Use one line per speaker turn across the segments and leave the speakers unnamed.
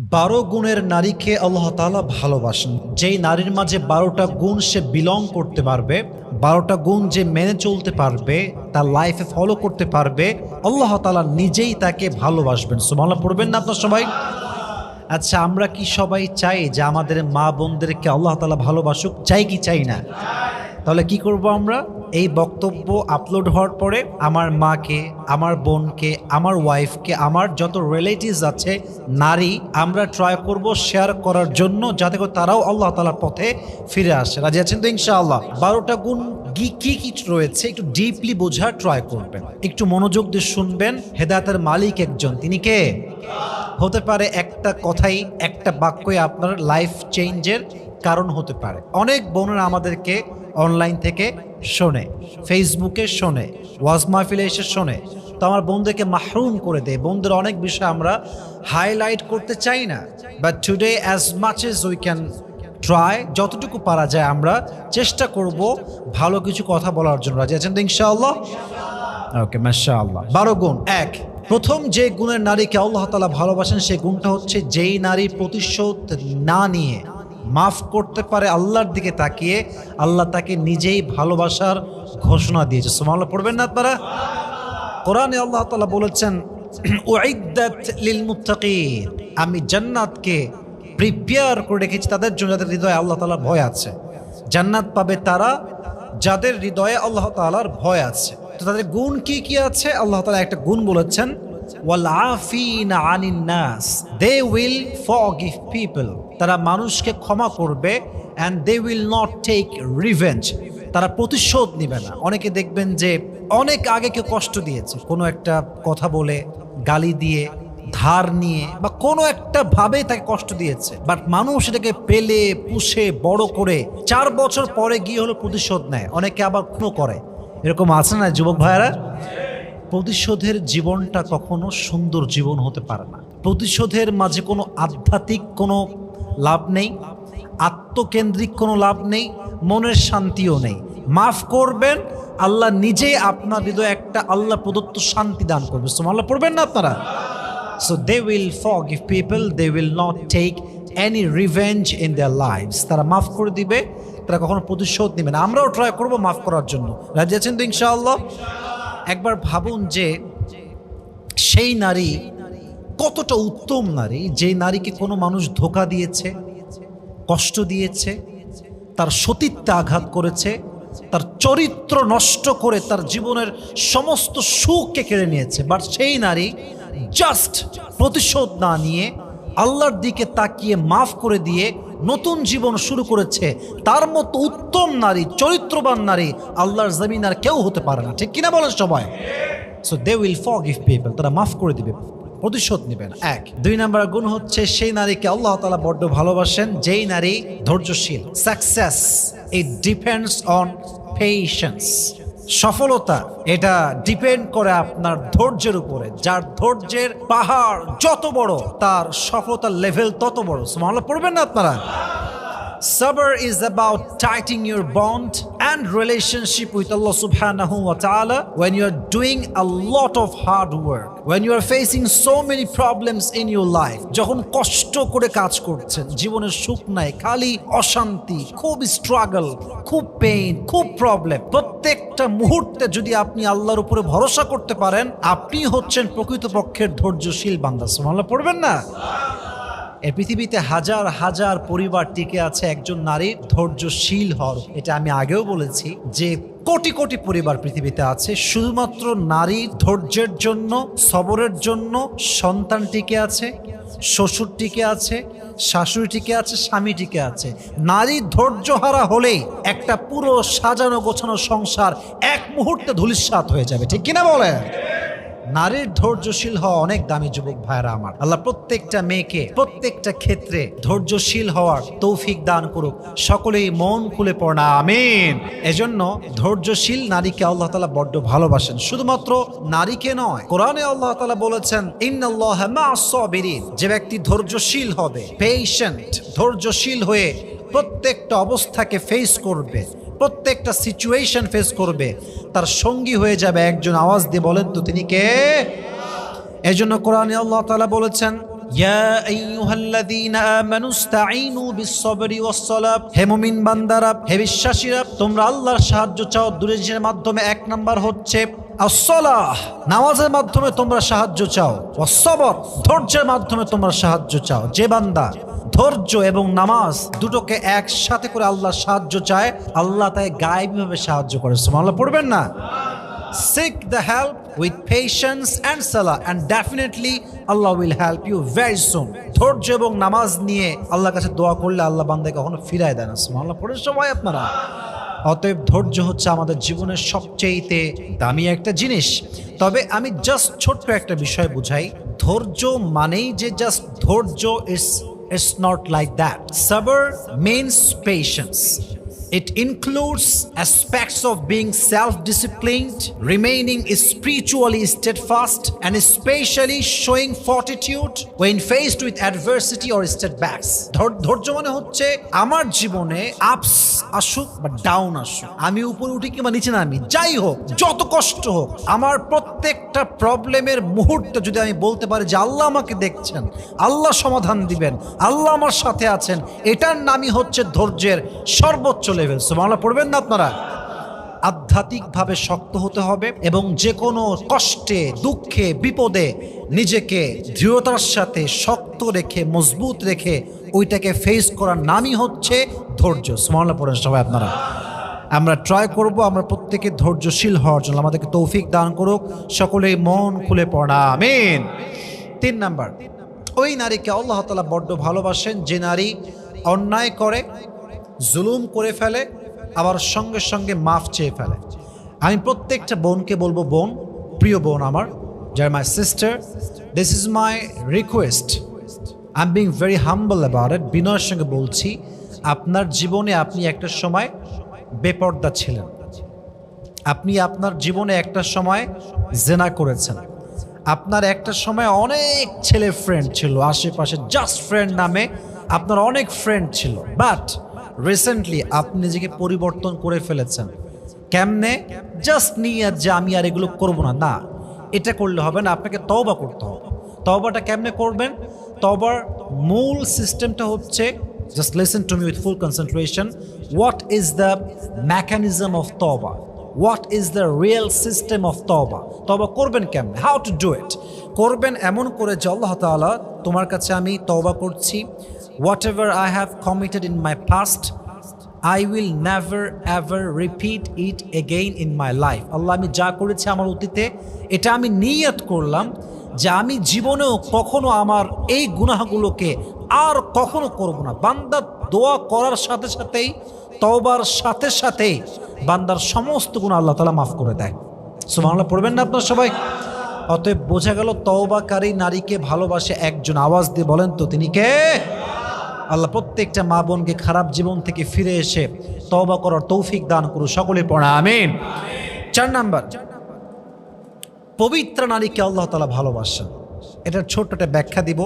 বারো গুণের নারীকে আল্লাহ তাআলা ভালোবাসেন। যেই নারীর মাঝে বারোটা গুণ সে বিলং করতে পারবে, বারোটা গুণ যে মেনে চলতে পারবে, তার লাইফে ফলো করতে পারবে, আল্লাহ তাআলা নিজেই তাকে ভালোবাসবেন। সুমাল্লাহ পড়বেন না আপনার সবাই? আচ্ছা আমরা কি সবাই চাই যে আমাদের মা বোনদেরকে আল্লাহ তালা ভালোবাসুক? চাই কি চাই না? তাহলে কি করব আমরা? এই বক্তব্য আপলোড হওয়ার পরে আমার মাকে, আমার বোনকে, আমার ওয়াইফকে আমার যত রিলেটিভস আছে, নারী, আমরা ট্রাই করব শেয়ার করার জন্য যাতে করে তারাও আল্লাহ তালার পথে ফিরে আসে। রাজি আছেন তো ইনশাআল্লাহ? বারোটা গুণ কি কি কি রয়েছে একটু ডিপলি বোঝার ট্রাই করবেন। একটু মনোযোগ দিয়ে শুনবেন, হেদায়তের মালিক একজন। তিনি কে? হতে পারে একটা কথাই, একটা বাক্যই আপনার লাইফ চেঞ্জের কারণ হতে পারে। অনেক বোনেরা আমাদেরকে অনলাইন থেকে শোনে ফেসবুকে শোনে ওয়াজ মাহফিলে এসে শোনে। তো আমার বন্ধুকে মাহরুম করে দেয়। বোনদের অনেক বিষয় আমরা হাইলাইট করতে চাই না। But today as much as we can try যতটুকু পারা যায় আমরা চেষ্টা করব ভালো কিছু কথা বলার জন্য। রাজি আছেন তো ইনশাআল্লাহ? ওকে মাশাআল্লাহ। বারো গুণ, এক। প্রথম যে গুণের নারীকে আল্লাহ তালা ভালোবাসেন সেই গুণটা হচ্ছে যেই নারী প্রতিশোধ না নিয়ে মাফ করতে পারে আল্লাহর দিকে তাকিয়ে, আল্লাহ তাকে নিজেই ভালোবাসার ঘোষণা দিয়েছে। সোমাল্লাহ পড়বেন না আপনারা? কোরআনে আল্লাহ তালা বলেছেন আমি জান্নাতকে প্রিপেয়ার করে রেখেছি তাদের জন্য, যাদের হৃদয়ে আল্লাহ তালার ভয় আছে। জান্নাত পাবে তারা যাদের হৃদয়ে আল্লাহ তালার ভয় আছে। তো তাদের গুণ কি কি আছে? আল্লাহ তালা একটা গুণ বলেছেন ওয়াল আফিনা আনিন নাস দে উইল ফরগিভ পিপল তারা মানুষকে ক্ষমা করবে and they will not take revenge তারা প্রতিশোধ নেবে না। অনেকে দেখবেন যে অনেক আগে কেউ কষ্ট দিয়েছে। কোনো একটা কথা বলে, গালি দিয়ে, ধার নিয়ে বা কোনো একটা ভাবে তাকে কষ্ট দিয়েছে। বাট মানুষ এটাকে পেলে, পুষে, বড় করে চার বছর পরে গিয়ে হলো প্রতিশোধ নেয়। অনেকে আবার খুনো করে। এরকম আছে না যুবক ভাইয়েরা? প্রতিশোধের জীবনটা কখনো সুন্দর জীবন হতে পারে না। প্রতিশোধের মাঝে কোনো আধ্যাত্মিক কোনো লাভ নেই, আত্মকেন্দ্রিক কোনো লাভ নেই, মনের শান্তিও নেই। মাফ করবেন, আল্লাহ নিজেই আপনার হৃদয়ে একটা আল্লাহ প্রদত্ত শান্তি দান করবে। আল্লাহ পড়বেন না আপনারা? So they will forgive people they will not take any revenge in their lifes তারা মাফ করে দিবে, তারা কখনো প্রতিশোধ নেবে না। আমরাও ট্রাই করব মাফ করার জন্য। রাজি আছেন তো ইনশাআল্লাহ? একবার ভাবুন যে সেই নারী কতটা উত্তম নারী? যে নারীকে কোনো মানুষ ধোকা দিয়েছে, কষ্ট দিয়েছে, তার সতীত্বে আঘাত করেছে, তার চরিত্র নষ্ট করে তার জীবনের সমস্ত সুখকে কেড়ে নিয়েছে। বাট সেই নারী জাস্ট প্রতিশোধ না নিয়ে আল্লাহর দিকে তাকিয়ে মাফ করে দিয়ে নতুন জীবন শুরু করেছে। তার মতো উত্তম নারী, চরিত্রবান নারী আল্লাহর জমিন আর কেউ হতে পারে না। ঠিক কিনা বলেন সবাই? So they will forgive people তারা মাফ করে দিবে। প্রতিশোধ নেবেন। এক। দুই নাম্বার গুণ হচ্ছে সেই নারীকে আল্লাহ তালা বড্ড ভালোবাসেন, যেই নারী ধৈর্যশীল success it depends on patience সফলতা, এটা ডিপেন্ড করে আপনার ধৈর্যের উপরে। যার ধৈর্যের পাহাড় যত বড়, তার সফলতার লেভেল তত বড়। সুমাল্লাহ পড়বেন না আপনারা? Sabr is about tightening your bond and relationship with Allah subhanahu wa ta'ala when you are doing a lot of hard work. When you are facing so many problems in your life. যখন কষ্ট করে কাজ করছেন জীবনের সুখ নাই খালি অশান্তি খুব স্ট্রাগল খুব পেইন খুব প্রবলেম প্রত্যেকটা মুহূর্তে যদি আপনি আল্লাহর উপরে ভরসা করতে পারেন আপনি হচ্ছেন প্রকৃতপক্ষের ধৈর্যশীল বান্দা সুবহানাল্লাহ পড়বেন না এই পৃথিবীতে হাজার হাজার পরিবার টিকে আছে, একজন নারীর ধৈর্যশীল উপর। এটা আমি আগেও বলেছি যে কোটি কোটি পরিবার পৃথিবীতে আছে, শুধুমাত্র নারীর ধৈর্যের জন্য, সবরের জন্য সন্তান টিকে আছে, শ্বশুর টিকে আছে, শাশুড়ি টিকে আছে, স্বামী টিকে আছে। নারী ধৈর্যহারা হলেই একটা পুরো সাজানো গোছানো সংসার এক মুহূর্তে ধুলিস্বাত হয়ে যাবে। ঠিক কিনা বলেন? নারীর ধৈর্যশীল হওয়া অনেক দামি যুবক ভাইরা আমার। আল্লাহ প্রত্যেকটা মেয়েকে, প্রত্যেকটা ক্ষেত্রে ধৈর্যশীল হওয়ার তৌফিক দান করুক। সকলেই মন খুলে পড়া আমিন। এজন্য ধৈর্যশীল নারীকে আল্লাহ তালা বড্ড ভালোবাসেন। শুধুমাত্র নারীকে নয়, কোরআনে আল্লাহ তালা বলেছেন যে ব্যক্তি ধৈর্যশীল হবে পেশেন্ট ধৈর্যশীল হয়ে প্রত্যেকটা অবস্থাকে ফেস করবে। প্রত্যেকটা সিচুয়েশন ফেস করবে। তার সঙ্গী হয়ে যাবে একজন। আওয়াজ দিয়ে বলেন তো, তিনি কে? এই জন্য কোরআনে আল্লাহ তালা বলেছেন হে বিশ্বাসীরা, তোমরা আল্লাহর সাহায্য চাও। দূরে মাধ্যমে এক নাম্বার হচ্ছে নামাজের মাধ্যমে তোমরা সাহায্য চাও। ধৈর্যের মাধ্যমে তোমরা সাহায্য চাও। যে বান্দা ধৈর্য এবং নামাজ দুটোকে একসাথে করে আল্লাহ সাহায্য চায়, আল্লাহ তাই গায়েবীভাবে সাহায্য করে। সুবহানাল্লাহ, পড়বেন না? Seek the help with patience and salah, and definitely Allah will help you very soon. ধৈর্য এবং নামাজ নিয়ে আল্লাহর কাছে দোয়া করলে আল্লাহ বান্দাকে কখনো ফিরায় দেয় না। সুবহানাল্লাহ, পড়ে সবাই আপনারা। অতএব ধৈর্য হচ্ছে আমাদের জীবনের সবচেয়েতে দামি একটা জিনিস। তবে আমি জাস্ট ছোট্ট একটা বিষয় বুঝাই। ধৈর্য মানেই যে জাস্ট ধৈর্য ইস It's not like that. Sabr means patience. It includes aspects of being self disciplined, remaining spiritually steadfast, and especially showing fortitude when faced with adversity or setbacks. ধৈর- ধৈর্য মানে হচ্ছে আমার জীবনে আপস আসুক বা ডাউন আসুক আমি উপরে উঠি কিংবা নিচে নামি যাই হোক যত কষ্ট হোক আমার প্রত্যেকটা প্রবলেমের মুহূর্তে যদি আমি বলতে পারি যে আল্লাহ আমাকে দেখছেন আল্লাহ সমাধান দিবেন আল্লাহ আমার সাথে আছেন এটার নামই হচ্ছে ধৈর্যের সর্বোচ্চ লেভেল সুবহানাল্লাহ, পড়বেন না আপনারা? আধ্যাত্মিকভাবে শক্ত হতে হবে এবং যে কোনো কষ্টে, দুঃখে, বিপদে নিজেকে দৃঢ়তার সাথে শক্ত রেখে, মজবুত রেখে ওইটাকে ফেস করার নামই হচ্ছে ধৈর্য। সুবহানাল্লাহ, পড়েন সবাই আপনারা। আমরা ট্রাই করব, আমরা প্রত্যেকে ধৈর্যশীল হওয়ার জন্য। আমাদেরকে তৌফিক দান করুক। সকলেই মন খুলে পড়া, আমিন। তিন নাম্বার, ওই নারীকে আল্লাহ তালা বড্ড ভালোবাসেন, যে নারী অন্যায় করে জুলুম করে ফেলে, আবার সঙ্গে সঙ্গে মাফ চেয়ে ফেলে। আমি প্রত্যেকটা বোনকে বলব, বোন, প্রিয় বোন আমার যার my sister this is my request I am being very humble about it বিনয়ের সঙ্গে বলছি, আপনার জীবনে আপনি একটা সময় বেপর্দা ছিলেন। আপনি আপনার জীবনে একটা সময় জেনা করেছেন। আপনার একটা সময় অনেক ছেলে ফ্রেন্ড ছিল, আশেপাশে জাস্ট ফ্রেন্ড নামে আপনার অনেক ফ্রেন্ড ছিল বাট রিসেন্টলি আপনি নিজেকে পরিবর্তন করে ফেলেছেন। কেমনে? জাস্ট নিয়ে যে আমি আর এগুলো করব না। না, এটা করলে হবে না, আপনাকে তওবা করতে হবে। তওবাটা কেমনে করবেন? তবার মূল সিস্টেমটা হচ্ছে just listen to me with full concentration what is the mechanism of তবা what is the real system of তবা তবা করবেন কেমনে? হাউ টু ডু ইট করবেন এমন করে যে আল্লাহ তাআলা, তোমার কাছে আমি তবা করছি। Whatever I have committed in my past I will never ever repeat it again in my life Allah আমি যা করেছি আমার অতীতে, এটা আমি নিয়ত করলাম যে আমি জীবনেও কখনো আমার এই গুনাহগুলোকে আর কখনো করব না। বান্দার দোয়া করার সাথে সাথেই, তওবার সাথে সাথেই বান্দার সমস্ত গুণ আল্লাহ তালা মাফ করে দেয়। সুবহানাল্লাহ, পড়বেন না আপনার সবাই? অতএব বোঝা গেল তওবাকারী নারীকে ভালোবাসে একজন। আওয়াজ দিয়ে বলেন তো, তিনি কে? আল্লাহ প্রত্যেকটা মা বোনকে খারাপ জীবন থেকে ফিরে এসে তওবা করার তৌফিক দান করু সকলে পড়া আমিন। চার নাম্বার, পবিত্র নারীকে আল্লাহ তালা ভালোবাসেন। এটার ছোট্ট একটা ব্যাখ্যা দিব,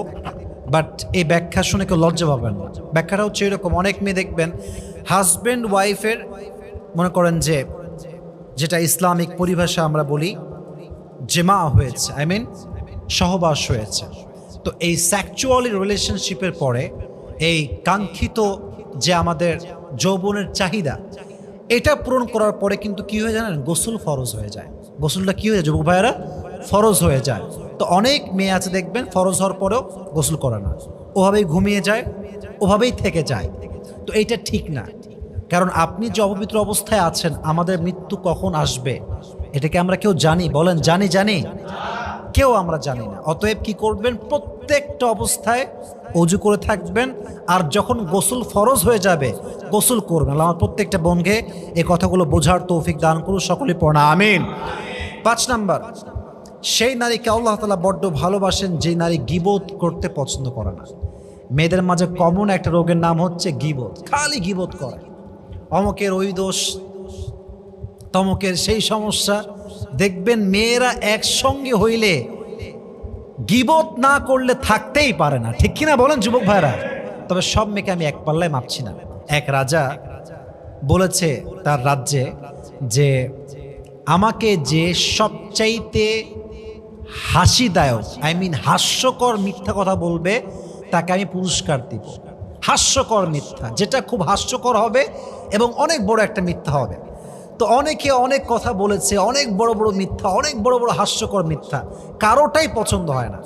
বাট এই ব্যাখ্যা শুনে কেউ লজ্জা পাবেন না। ব্যাখ্যাটা হচ্ছে এরকম, অনেক মেয়ে দেখবেন হাজব্যান্ড ওয়াইফের মনে করেন যে, যেটা ইসলামিক পরিভাষা আমরা বলি, জেমা হয়েছে, আই মিন, সহবাস হয়েছে। তো এই স্যাকচুয়ালি রিলেশনশিপের পরে এই কাঙ্ক্ষিত যে আমাদের যৌবনের চাহিদা, এটা পূরণ করার পরে কিন্তু কি হয়ে জানেন গোসল ফরজ হয়ে যায়। গোসলটা কি হয়ে যায়, যুবক ভাইয়েরা? ফরজ হয়ে যায়। তো অনেক মেয়ে আছে দেখবেন, ফরজ হওয়ার পরেও গোসল করে না। ওভাবেই ঘুমিয়ে যায়, ওভাবেই থেকে যায়। তো এইটা ঠিক না। কারণ আপনি যে অপবিত্র অবস্থায় আছেন, আমাদের মৃত্যু কখন আসবে, এটাকে আমরা কেউ জানি, বলেন জানি জানি। কেউ আমরা জানি না। অতএব কি করবেন? প্রত্যেকটা অবস্থায় অজু করে থাকবেন আর যখন গোসল ফরজ হয়ে যাবে, গোসল করবেন। আমার প্রত্যেকটা বোনকে এই কথাগুলো বোঝার তৌফিক দান করুন, সকলে পড়া, আমিন। পাঁচ নাম্বার, সেই নারীকে আল্লাহ তালা বড্ড ভালোবাসেন যে নারী গিবোধ করতে পছন্দ করে না। মেয়েদের মাঝে কমন একটা রোগের নাম হচ্ছে গিবোধ খালি গিবোধ করে। অমকের ওই দোষ, তমকের সেই সমস্যা দেখবেন মেয়েরা একসঙ্গে হইলে গিবত না করলে থাকতেই পারে না। ঠিক কিনা বলেন যুবক ভাইরা? তবে সব মেয়েকে আমি এক পাল্লায় মাপছি না। এক রাজা বলেছে তার রাজ্যে যে, আমাকে যে সবচাইতে হাসিদায়ক আই মিন হাস্যকর মিথ্যা কথা বলবে, তাকে আমি পুরস্কার দিব। হাস্যকর মিথ্যা, যেটা খুব হাস্যকর হবে এবং অনেক বড় একটা মিথ্যা হবে। তো অনেকে অনেক কথা বলেছে, অনেক বড় বড় মিথ্যা, অনেক বড় বড় হাস্যকর মিথ্যা। কারোটাই পছন্দ হয় না।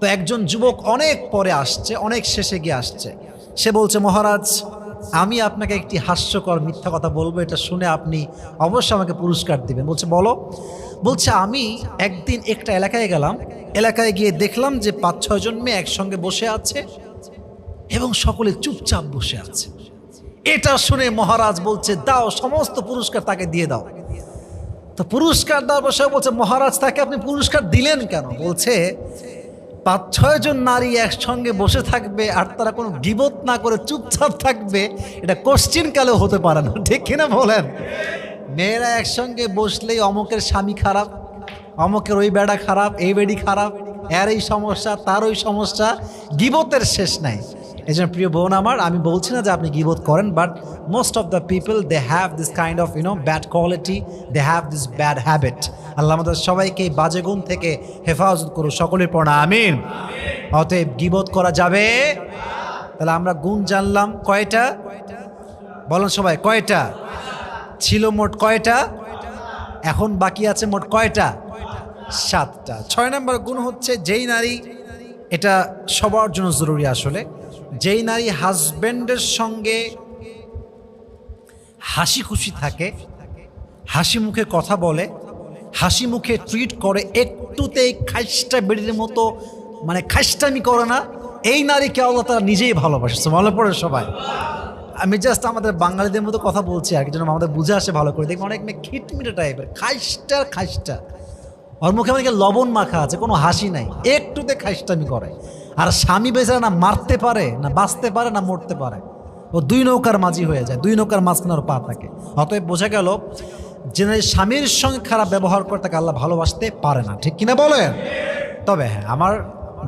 তো একজন যুবক অনেক পরে আসছে, অনেক শেষে গিয়ে আসছে। সে বলছে, মহারাজ, আমি আপনাকে একটি হাস্যকর মিথ্যা কথা বলব, এটা শুনে আপনি অবশ্যই আমাকে পুরস্কার দিবেন। বলছে, বলো। বলছে, আমি একদিন একটা এলাকায় গেলাম, এলাকায় গিয়ে দেখলাম যে পাঁচ ছয়জন মেয়ে একসঙ্গে বসে আছে এবং সকলে চুপচাপ বসে আছে। এটা শুনে মহারাজ বলছে, দাও, সমস্ত পুরস্কার তাকে দিয়ে দাও। তো পুরস্কার দেওয়ার বসে বলছে, মহারাজ, তাকে আপনি পুরস্কার দিলেন কেন? বলছে, পাঁচ ছয়জন নারী একসঙ্গে বসে থাকবে আর তারা কোনো গিবত না করে চুপচাপ থাকবে। এটা কোশ্চিন কালেও হতে পারে না। ঠিক কিনা বলেন? মেয়েরা একসঙ্গে বসলেই অমকের স্বামী খারাপ, অমকের ওই বেড়া খারাপ, এই বেডি খারাপ, এর এই সমস্যা, তার ওই সমস্যা, গিবতের শেষ নাই। এই জন্য প্রিয় বোন আমার, আমি বলছি না যে আপনি গিবত করেন but most of the people they have this kind of you know bad quality they have this bad habit Allah আমাদের সবাইকে বাজে গুণ থেকে হেফাজত করুন সকলের পড়া আমিন। অতএব গিবত করা যাবে? তাহলে আমরা গুণ জানলাম কয়টা? বলেন সবাই, কয়টা? ছিল মোট কয়টা? এখন বাকি আছে মোট কয়টা? সাতটা। ছয় নম্বর গুণ হচ্ছে যেই নারী, এটা সবার জন্য জরুরি আসলে। যেই নারী হাজব্যান্ডের সঙ্গে হাসি খুশি থাকে, হাসি মুখে কথা বলে, হাসি মুখে ট্রিট করে, একটুতেই খাইস্টা বেড়ির মতো মানে খাইস্টামি করে না, এই নারীকে আল্লাহ তারা নিজেই ভালোবাসে। ভালো পড়ে সবাই। আমি জাস্ট আমাদের বাঙালিদের মতো কথা বলছি আর কি, যেন আমাদের বুঝে আসে ভালো করে। দেখব অনেক মেয়ে খিটমিটে টাইপের খাইস্টার খাইস্টা ওর মুখে অনেকে লবণ মাখা আছে, কোনো হাসি নাই, একটুতে খাইস্টামি করে। আর স্বামী বেচারা না মারতে পারে, না বাঁচতে পারে, না মরতে পারে। ও দুই নৌকার মাঝি হয়ে যায়, দুই নৌকার মাঝখানে পা থাকে। অতএব বোঝা গেল যে স্বামীর সঙ্গে খারাপ ব্যবহার করে তাকে আল্লাহ ভালোবাসতে পারে না। ঠিক কিনা বলেন? তবে হ্যাঁ আমার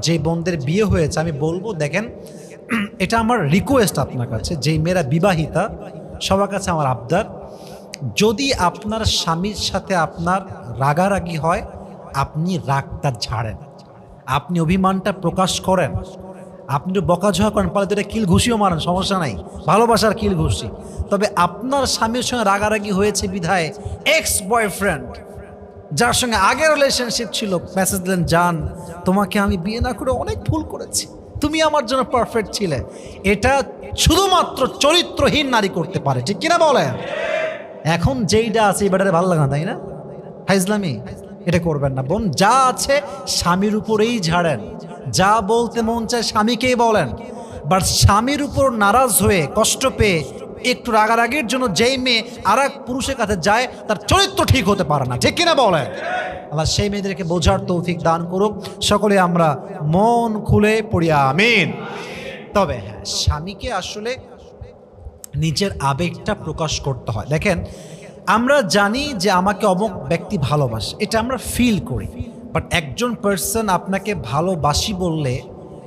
যে বোনদের বিয়ে হয়েছে, আমি বলব, দেখেন, এটা আমার রিকোয়েস্ট আপনার কাছে, যেই মেয়েরা বিবাহিতা, সবার কাছে আমার আবদার। যদি আপনার স্বামীর সাথে আপনার রাগারাগি হয়, আপনি রাগটা ঝাড়েন। আপনি অভিমানটা প্রকাশ করেন। আপনি একটু বকাঝোয়া করেন পালে দুটা কিল ঘুষিও মারেন, সমস্যা নাই। ভালোবাসার কিল ঘুষি তবে আপনার স্বামীর সঙ্গে রাগারাগি হয়েছে বিধায় এক্স বয়ফ্রেন্ড যার সঙ্গে আগের রিলেশনশিপ ছিল মেসেজ দিলেন যান তোমাকে আমি বিয়ে না করে অনেক ভুল করেছি। তুমি আমার জন্য পারফেক্ট ছিলে। এটা শুধুমাত্র চরিত্রহীন নারী করতে পারে। ঠিক কিনা বলেন? এখন যেইটা আছে, এই ব্যাটারে ভালো লাগে না, তাই না? হাইজলামি এটা করবেন না। বোন, যা আছে স্বামীর উপরেই ঝাড়েন। যা বলতে মন চায় স্বামীকেই বলেন। বাট স্বামীর উপর নারাজ হয়ে, কষ্ট পেয়ে, একটু রাগারাগির জন্য যেই মেয়ে আর এক পুরুষের কাছে যায়, তার চরিত্র ঠিক হতে পারে না। ঠিক কিনা বলেন? আল্লাহ সেই মেয়েদেরকে বোঝার তৌফিক দান করুক। সকলে আমরা মন খুলে পড়িয়া আমিন। তবে হ্যাঁ স্বামীকে আসলে নিজের আবেগটা প্রকাশ করতে হয়। দেখেন আমরা জানি যে আমাকে অমুক ব্যক্তি ভালোবাসে, এটা আমরা ফিল করি। বাট একজন পার্সন আপনাকে ভালোবাসি বললে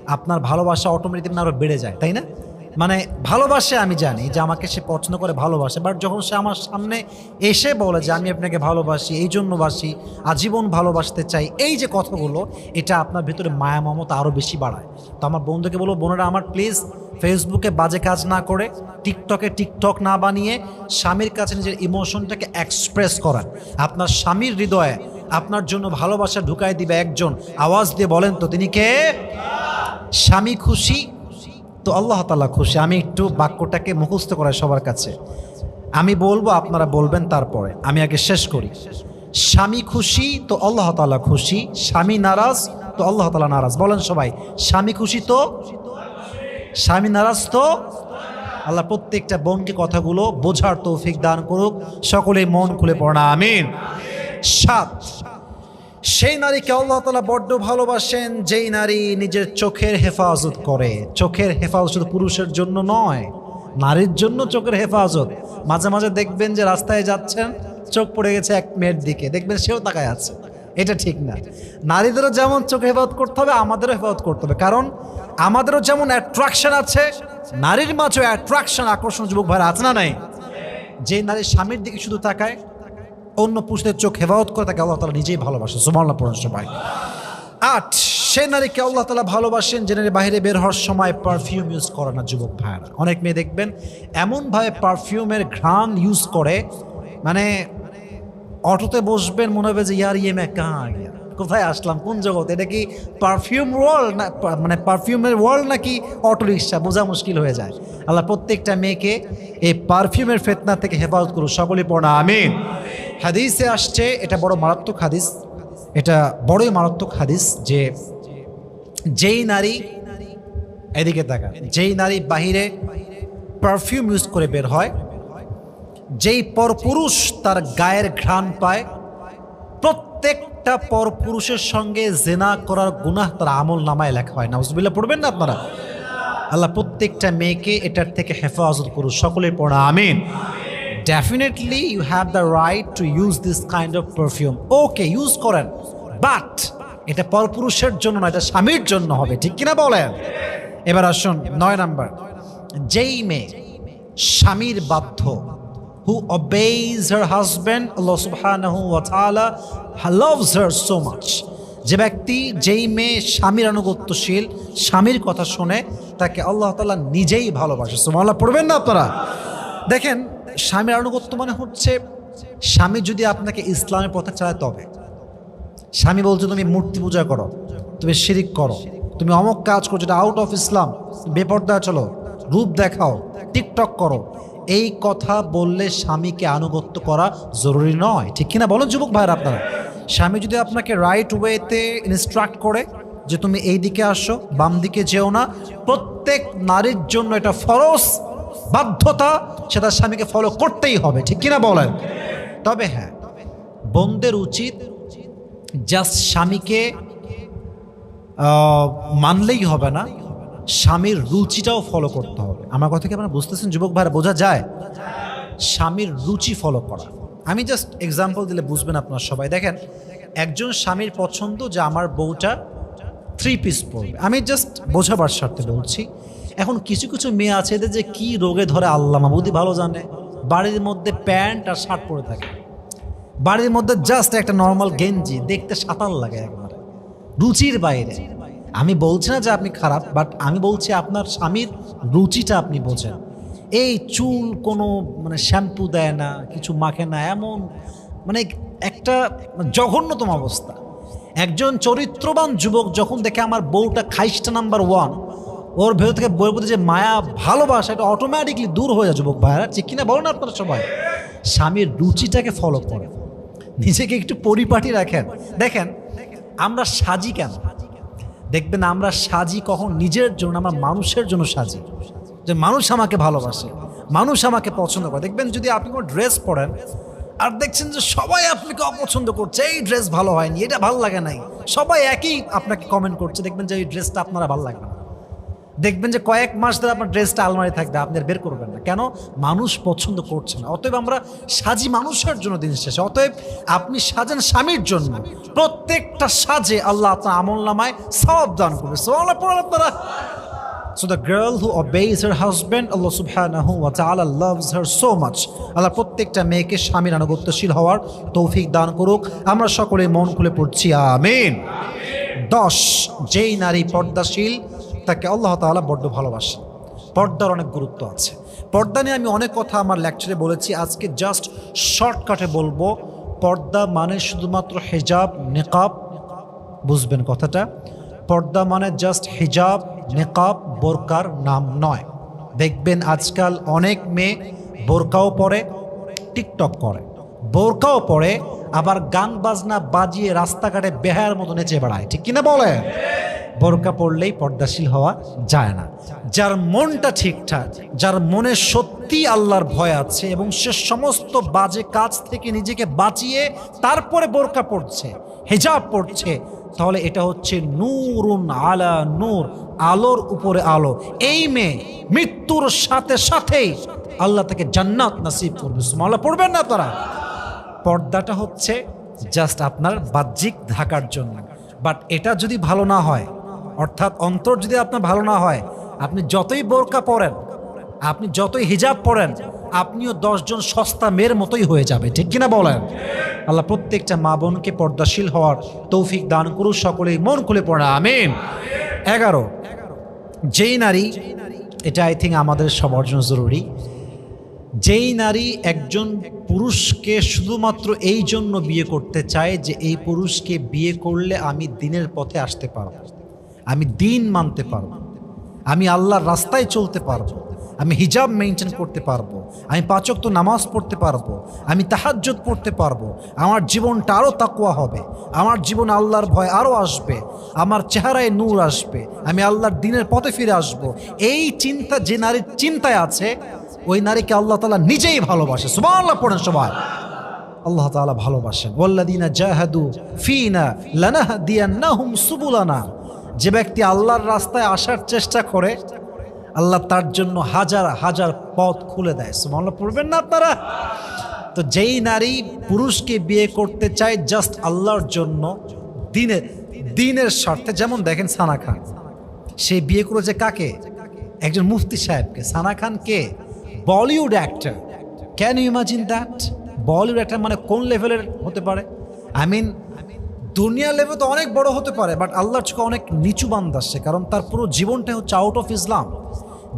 আপনার ভালোবাসা অটোমেটিক আরও বেড়ে যায়, তাই না? মানে ভালোবাসে আমি জানি যে আমাকে সে পছন্দ করে, ভালোবাসে বাট যখন সে আমার সামনে এসে বলে যে আমি আপনাকে ভালোবাসি, এই জন্য বাসি, আজীবন ভালোবাসতে চাই, এই যে কথাগুলো, এটা আপনার ভিতরে মায়া মমতা আরও বেশি বাড়ায়। তো আমার বন্ধুকে বলব, বোনেরা আমার প্লিজ ফেসবুকে বাজে কাজ না করে টিকটকে টিকটক না বানিয়ে স্বামীর কাছে নিজের ইমোশনটাকে এক্সপ্রেস করান। আপনার স্বামীর হৃদয়ে আপনার জন্য ভালোবাসা ঢুকাই দিবে একজন। আওয়াজ দিয়ে বলেন তো, তিনি কে? স্বামী খুশি তো আল্লাহ তালা খুশি। আমি একটু বাক্যটাকে মুখস্থ করাই সবার কাছে। আমি বলব, আপনারা বলবেন তারপরে। আমি আগে শেষ করি। স্বামী খুশি তো আল্লাহ তালা খুশি। স্বামী নারাজ তো আল্লাহ তালা নারাজ। বলেন সবাই, স্বামী খুশি তো? স্বামী নারাজ তো? আল্লাহ প্রত্যেকটা বোনকে কথাগুলো বোঝার তৌফিক দান করুক। সকলে মন খুলে পড়া আমিন। সাত সেই নারীকে আল্লাহ তালা বড্ড ভালোবাসেন, যেই নারী নিজের চোখের হেফাজত করে। চোখের হেফাজত পুরুষের জন্য নয়, নারীর জন্য চোখের হেফাজত। মাঝে মাঝে দেখবেন যে রাস্তায় যাচ্ছেন, চোখ পড়ে গেছে এক মেয়ের দিকে, দেখবেন সেও তাকায় আছে। এটা ঠিক না। নারীদেরও যেমন চোখে হেফাজত করতে হবে, আমাদেরও হেফাজত করতে হবে। কারণ আমাদেরও যেমন অ্যাট্রাকশন আছে, নারীর মাঝেও অ্যাট্রাকশন আকর্ষণ যুবক ভাইরা আছে না নাই? যে নারী স্বামীর দিকে শুধু তাকায় অন্য পুরুষদের চোখ হেফাজত করে তাকে আল্লাহ তালা নিজেই ভালোবাসে সুমাল্লা পড়েন সবাই। আট, সে নারীকে আল্লাহ তালা ভালোবাসেন যে নারী বাইরে বের হওয়ার সময় পারফিউম ইউজ করে না, যুবক ভাইয়েরা। অনেক মেয়ে দেখবেন এমনভাবে পারফিউমের ঘ্রাণ ইউজ করে মানে অটোতে বসবেন, মনে হবে যে, ইয়ার ইয়ে মে কাহা কোথায় আসলাম, কোন জগৎ এটা কি পারফিউম ওয়ার্ল্ড না মানে পারফিউমের ওয়ার্ল্ড নাকি অটো রিক্সা বোঝা মুশকিল হয়ে যায়। আল্লাহ প্রত্যেকটা মেয়েকে এই পারফিউমের ফেতনা থেকে হেফাজত করুন সকলে পড়া আমিন। হাদিসে আসছে, এটা বড় মারাত্মক হাদিস। এটা বড়ই মারাত্মক হাদিস যে যেই নারী এদিকে তাকা যেই নারী বাহিরে পারফিউম ইউজ করে বের হয়, যেই পরপুরুষ তার গায়ের ঘ্রাণ পায়, প্রত্যেকটা পরপুরুষের সঙ্গে জেনা করার গুনাহ তার আমল নামায় লেখা হয়। নাউজুবিল্লাহ, পড়বেন না আপনারা? আল্লাহ প্রত্যেকটা মেয়েকে এটার থেকে হেফাজত করুন সকলের পড়া, আমিন। Definitely you have the right to use this kind of perfume okay use করেন। বাট এটা পরপুরুষের জন্য না এটা স্বামীর জন্য হবে। ঠিক কিনা বলেন? এবার আসুন, নয় নাম্বার। যেই মেয়ে স্বামীর বাধ্য obeys her husband Allah subhanahu wa ta'ala loves her so much যে ব্যক্তি, যেই মেয়ে স্বামীর আনুগত্যশীল, স্বামীর কথা শোনে, তাকে আল্লাহ তাআলা নিজেই ভালোবাসে। সুবহানাল্লাহ, পড়বেন না আপনারা? দেখেন স্বামীর আনুগত্য মানে হচ্ছে, স্বামী যদি আপনাকে ইসলামের পথে চালায় তবে। স্বামী বলছে, তুমি মূর্তি পূজা করো, তুমি শিরিক করো, তুমি অমক কাজ করো, যেটা আউট অফ ইসলাম বেপর্দা চলো, রূপ দেখাও, টিকটক করো। এই কথা বললে স্বামীকে আনুগত্য করা জরুরি নয়। ঠিক কিনা বলেন যুবক ভাইয়ের আপনারা? স্বামী যদি আপনাকে রাইট ওয়েতে ইনস্ট্রাক্ট করে যে তুমি এই দিকে আসো বাম দিকে যেও না, প্রত্যেক নারীর জন্য এটা ফরজ। বাধ্যতা সে তার স্বামীকে ফলো করতেই হবে, ঠিক কিনা বলেন? তবে হ্যাঁ বোনদের উচিত জাস্ট স্বামীকে মানলেই হবে না, স্বামীর রুচিটাও ফলো করতে হবে। আমার কথা কি আপনারা বুঝতেছেন? যুবক ভাইরা, বোঝা যায়? স্বামীর রুচি ফলো করা। আমি জাস্ট এক্সাম্পল দিলে বুঝবেন আপনার সবাই। দেখেন, একজন স্বামীর পছন্দ যে আমার বউটা থ্রি পিস পরবে। আমি জাস্ট বোঝাবার স্বার্থে বলছি এখন কিছু কিছু মেয়ে আছে এদের যে কি রোগে ধরে আল্লাহ মাবুদি ভালো জানে। বাড়ির মধ্যে প্যান্ট আর শার্ট পরে থাকে। বাড়ির মধ্যে জাস্ট একটা নর্মাল গেঞ্জি, দেখতে সাঁতার লাগে একবারে। রুচির বাইরে। আমি বলছি না যে আপনি খারাপ বাট আমি বলছি আপনার স্বামীর রুচিটা আপনি বোঝেন। এই চুল কোনো মানে শ্যাম্পু দেয় না, কিছু মাখে না, এমন মানে একটা জঘন্যতম অবস্থা। একজন চরিত্রবান যুবক যখন দেখে আমার বউটা খাইস্টা নাম্বার ওয়ান ওর ভেতর থেকে বইয়ের প্রতি যে মায়া, ভালোবাসা, এটা অটোমেটিকলি দূর হয়ে যায়, যুবক ভাইরা ঠিক কিনা বলো না আপনারা সবাই? স্বামীর রুচিটাকে ফলো করেন নিজেকে একটু পরিপাটি রাখেন। দেখেন, আমরা সাজি কেন? দেখবেন আমরা সাজি কখন? নিজের জন্য, আমরা মানুষের জন্য সাজি। যে মানুষ আমাকে ভালোবাসে, মানুষ আমাকে পছন্দ করে। দেখবেন যদি আপনি কোনো ড্রেস পরেন, আর দেখছেন যে সবাই আপনাকে অপছন্দ করছে, এই ড্রেস ভালো হয়নি, এটা ভালো লাগে নাই। সবাই একই আপনাকে কমেন্ট করছে, দেখবেন যে এই ড্রেসটা আপনারা ভালো লাগবে না। দেখবেন যে কয়েক মাস ধরে আপনার ড্রেসটা আলমারি থাকবে আপনি আর বের করবেন না। কেন? মানুষ পছন্দ করছে না। অতএব আমরা সাজি মানুষের জন্য দিন শেষে। অতএব আপনি সাজেন স্বামীর জন্য। প্রত্যেকটা সাজে আল্লাহ আপনার আমল নামায় সব দান করবে। আপনারা। So the girl who obeys her husband, Allah subhanahu wa ta'ala loves her so much. আল্লাহ প্রত্যেকটা মেয়েকে স্বামীর আনুগত্যশীল হওয়ার তৌফিক দান করুক। আমরা সকলে মন খুলে পড়ছি আমিন। দশ যেই নারী পর্দাশীল তাকে আল্লাহ তাআলা বড্ড ভালোবাসেন পর্দার অনেক গুরুত্ব আছে। পর্দা নিয়ে আমি অনেক কথা আমার লেকচারে বলেছি, আজকে জাস্ট শর্টকাটে বলব, পর্দা মানে শুধুমাত্র হেজাব, নেকাব, বুঝবেন কথাটা? পর্দা মানে জাস্ট হিজাব, নেকাব, বোরকার নাম নয়। দেখবেন আজকাল অনেক মেয়ে বোরকাও পরে, টিকটক করে। বোরকাও পরে, আবার গান বাজনা বাজিয়ে রাস্তাঘাটে বেহায়ার মতো নেচে বেড়ায়। ঠিক কিনা বলে বোরকা পড়লেই পর্দাশীল হওয়া যায় না। যার মনটা ঠিকঠাক, যার মনে সত্যি আল্লাহর ভয় আছে এবং সে সমস্ত বাজে কাজ থেকে নিজেকে বাঁচিয়ে তারপরে বোরকা পড়ছে হেজাব পড়ছে তাহলে এটা হচ্ছে নূরুন আলা নূর, আলোর উপরে আলো। এই মেয়ে মৃত্যুর সাথে সাথেই আল্লাহ তাকে জান্নাত নাসিব করবে। সুমাল্লাহ পড়বেন না তারা। পর্দাটা হচ্ছে জাস্ট আপনার বাহ্যিক ঢাকার জন্য। বাট এটা যদি ভালো না হয় অর্থাৎ অন্তর যদি আপনার ভালো না হয়, আপনি যতই বোরকা পরেন, আপনি যতই হিজাব পরেন, আপনিও দশজন সস্তা মেয়ের মতোই হয়ে যাবে। ঠিক কিনা বলেন? আল্লাহ প্রত্যেকটা মা বোনকে পর্দাশীল হওয়ার তৌফিক দান করুক, সকলেই মন খুলে পড়া। আমিন। এগারো, যেই নারী, এটা আই থিঙ্ক আমাদের সবার জন্য জরুরি। যেই নারী একজন পুরুষকে শুধুমাত্র এই জন্য বিয়ে করতে চায় যে এই পুরুষকে বিয়ে করলে আমি দিনের পথে আসতে পারব। আমি দিন মানতে পারব। আমি আল্লাহর রাস্তায় চলতে পারব। আমি হিজাব মেনটেন করতে পারব। আমি পাচক তো নামাজ পড়তে পারব। আমি তাহাজ্জুদ পড়তে পারব। আমার জীবনটা আরও তাকুয়া হবে। আমার জীবন আল্লাহর ভয় আরও আসবে। আমার চেহারায় নূর আসবে। আমি আল্লাহর দিনের পথে ফিরে আসব। এই চিন্তা যে নারীর চিন্তায় আছে, ওই নারীকে আল্লাহ তালা নিজেই ভালোবাসে। সুবাহ আল্লাহ পড়েন সবাই। আল্লাহ তাআলা ভালোবাসেন। ওয়াল্লাদিনা জাহাদু ফিনা লানাহদিয়ান্নাহুম সুবুলানা। যে ব্যক্তি আল্লাহর রাস্তায় আসার চেষ্টা করে, আল্লাহ তার জন্য হাজার হাজার পথ খুলে দেয়। সুবহানাল্লাহ, পড়বেন না আপনারা? তো যেই নারী পুরুষকে বিয়ে করতে চায় জাস্ট আল্লাহর জন্য, দিনের দিনের স্বার্থে, যেমন দেখেন সানা খান, সে বিয়ে করেছে কাকে? একজন মুফতি সাহেবকে। সানা খান কে? Bollywood actor. Can you imagine that Bollywood actor মানে কোন লেভেলের হতে পারে? আই মিন দুনিয়া লেভেল তো অনেক বড় হতে পারে বাট আল্লাহর চোখে অনেক নিচু বান্দা সে কারণ তার পুরো জীবনটাই হচ্ছে আউট অফ ইসলাম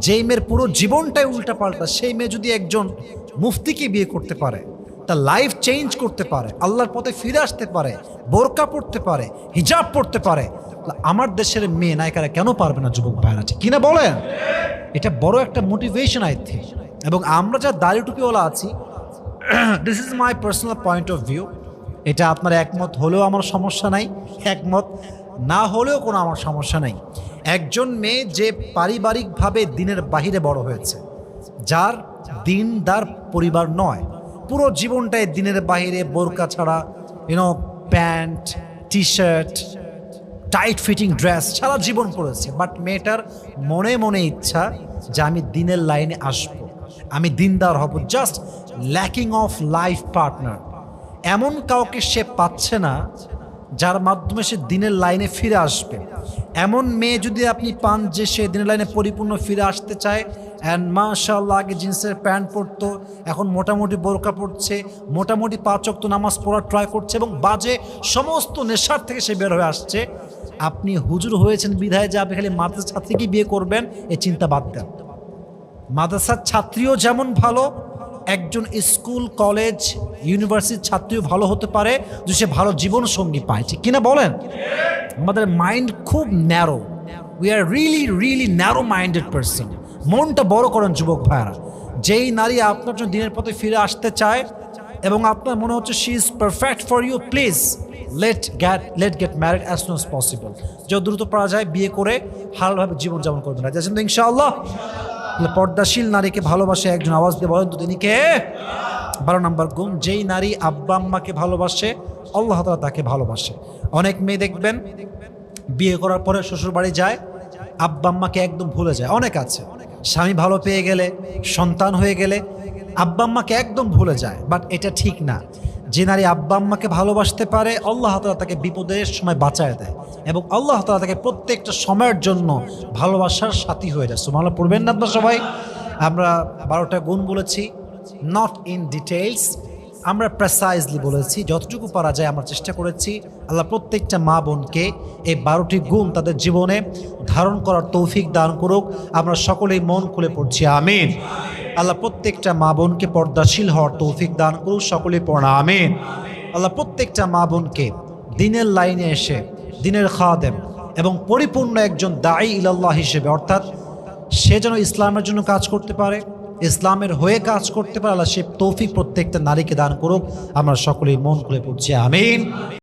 যেই মেয়ের পুরো জীবনটাই উল্টা পাল্টা, সেই মেয়ে যদি একজন মুফতিকে বিয়ে করতে পারে, তার লাইফ চেঞ্জ করতে পারে, আল্লাহর পথে ফিরে আসতে পারে, বোরকা পড়তে পারে, হিজাব পড়তে পারে আমার দেশের মেয়ে নায়িকারা কেন পারবে না, যুবক ভাইরা আছে কিনা বলেন? এটা বড় একটা মোটিভেশন আই থিঙ্ক এবং আমরা যা দাড়ি টুপিওয়ালা আছি this is my personal point of view এটা আপনার একমত হলেও আমার সমস্যা নাই, একমত না হলেও কোনো আমার সমস্যা নাই। একজন মেয়ে যে পারিবারিকভাবে দিনের বাহিরে বড় হয়েছে, যার দিনদার পরিবার নয়, পুরো জীবনটাই দিনের বাহিরে বোরকা ছাড়া you know pant T shirt tight fitting dress সারা জীবন পড়েছে বাট মেয়েটার মনে মনে ইচ্ছা যে আমি দিনের লাইনে আসব, আমি দিনদার হব just lacking of life partner এমন কাউকে সে পাচ্ছে না যার মাধ্যমে সে দিনের লাইনে ফিরে আসবে। এমন মেয়ে যদি আপনি পান যে সে দিনের লাইনে পরিপূর্ণ ফিরে আসতে চায় অ্যান্ড মাশাল্লাহ আগে জিন্সের প্যান্ট পরতো, এখন মোটামুটি বোরকা পড়ছে মোটামুটি পাঁচ অক্ত নামাজ পড়ার ট্রাই করছে এবং বাজে সমস্ত নেশার থেকে সে বের হয়ে আসছে। আপনি হুজুর হয়েছেন বিধায় যে আপনি খালি মাদ্রাসা ছাত্রীকে বিয়ে করবেন এই চিন্তা বাদ দেন। মাদ্রাসার ছাত্রীও যেমন ভালো একজন স্কুল, কলেজ, ইউনিভার্সিটির ছাত্রীও ভালো হতে পারে যদি সে ভালো জীবন সঙ্গী পায়। ঠিক কিনা বলেন? আমাদের মাইন্ড খুব narrow we are really really narrow minded person মনটা বড় করেন যুবক ভাইয়ারা। যেই নারী আপনার জন্য দিনের পথে ফিরে আসতে চায় এবং আপনার মনে হচ্ছে she is perfect for you please let get let get married as soon as possible যত দ্রুত পারা যায় বিয়ে করে হালভাবে জীবনযাপন করবেন রাজি তো ইনশাআল্লাহ? তাহলে পর্দাশীল নারীকে ভালোবাসে, একজন আওয়াজ দিয়ে বলেন তো কে? বারো নম্বর গুণ যেই নারী আব্বা আম্মাকে ভালোবাসে, আল্লাহ তালা তাকে ভালোবাসে। অনেক মেয়ে দেখবেন, বিয়ে করার পরে শ্বশুর বাড়ি যায়, আব্বা আম্মাকে একদম ভুলে যায়। অনেক আছে। স্বামী ভালো পেয়ে গেলে, সন্তান হয়ে গেলে, আব্বা আম্মাকে একদম ভুলে যায়, বাট এটা ঠিক না। যে নারী আব্বা আম্মাকে ভালোবাসতে পারে, আল্লাহ তালা তাকে বিপদের সময় বাঁচায় দেয় এবং আল্লাহ তালা তাকে প্রত্যেকটা সময়ের জন্য ভালোবাসার সাথী হয়ে যায়। সুমালা পড়বেন না আপনার সবাই? আমরা বারোটা গুণ বলেছি নট ইন ডিটেলস আমরা প্রেসাইজলি বলেছি, যতটুকু পারা যায় আমরা চেষ্টা করেছি। আল্লাহ প্রত্যেকটা মা বোনকে এই বারোটি গুণ তাদের জীবনে ধারণ করার তৌফিক দান করুক। আমরা সকলেই মন খুলে পড়ছি, আমিন। আল্লাহ প্রত্যেকটা মা বোনকে পর্দাশীল হওয়ার তৌফিক দান করুক সকলেই পড়া, আমিন। আল্লাহ প্রত্যেকটা মা বোনকে দিনের লাইনে এসে, দিনের খাদেম এবং পরিপূর্ণ একজন দায়ী ইলাল্লাহ হিসেবে, অর্থাৎ সে যেন ইসলামের জন্য কাজ করতে পারে, ইসলামের হয়ে কাজ করতে পারে, আল্লাহ সে তৌফিক প্রত্যেকটা নারীকে দান করুক। আমরা সকলেই মন খুলে পড়ছি, আমিন।